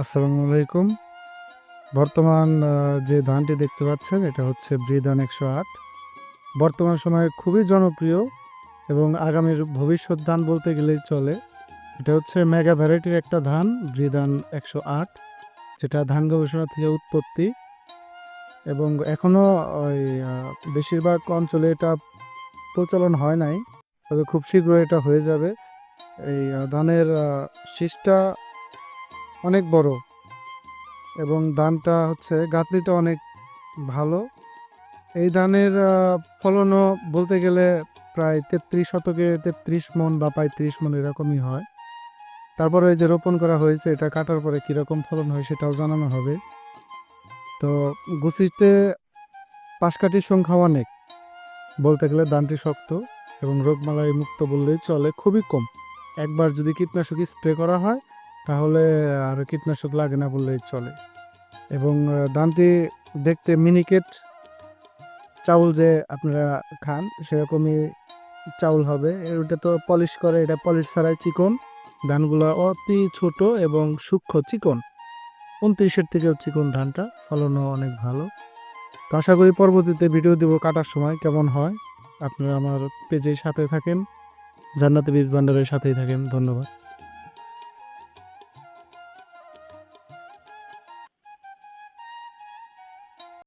আসসালামু আলাইকুম। বর্তমান যে ধানটি দেখতে পাচ্ছেন, এটা হচ্ছে ব্রিধান একশো আট। বর্তমান সময়ে খুবই জনপ্রিয় এবং আগামীর ভবিষ্যৎ ধান বলতে গেলেই চলে। এটা হচ্ছে মেগা ভ্যারাইটির একটা ধান ব্রিধান একশো আট, যেটা ধান গবেষণা থেকে উৎপত্তি। এবং এখনও ওই বেশিরভাগ অঞ্চলে এটা প্রচলন হয় নাই, তবে খুব শীঘ্রই এটা হয়ে যাবে। এই ধানের শীষটা অনেক বড়। এবং ধানটা হচ্ছে, গাঁথনিটা অনেক ভালো। এই ধানের ফলনও বলতে গেলে প্রায় তেত্রিশ শতকে তেত্রিশ মন বা পঁয়ত্রিশ মন এরকমই হয়। তারপরে যে রোপণ করা হয়েছে, এটা কাটার পরে কীরকম ফলন হয় সেটাও জানানো হবে। তো গুছিতে পাশকাঠির সংখ্যা অনেক। বলতে গেলে ধানটি শক্ত এবং রোগমালাই মুক্ত বললেই চলে, খুবই কম। একবার যদি কীটনাশক স্প্রে করা হয় তাহলে আর কীটনাশক লাগে না বললেই চলে। এবং ধানটি দেখতে মিনিকেট চাউল যে আপনারা খান, সেরকমই চাউল হবে। এর ওটা তো পলিশ করে, এটা পলিশ ছাড়াই চিকন। ধানগুলো অতি ছোট এবং সূক্ষ্ম চিকন। উনত্রিশের থেকেও চিকন ধানটা, ফলনও অনেক ভালো। তো আশা করি পরবর্তীতে ভিডিও দিব কাটার সময় কেমন হয়। আপনারা আমার পেজের সাথে থাকেন, জান্নাতি বীজ ভান্ডারের সাথেই থাকেন। ধন্যবাদ।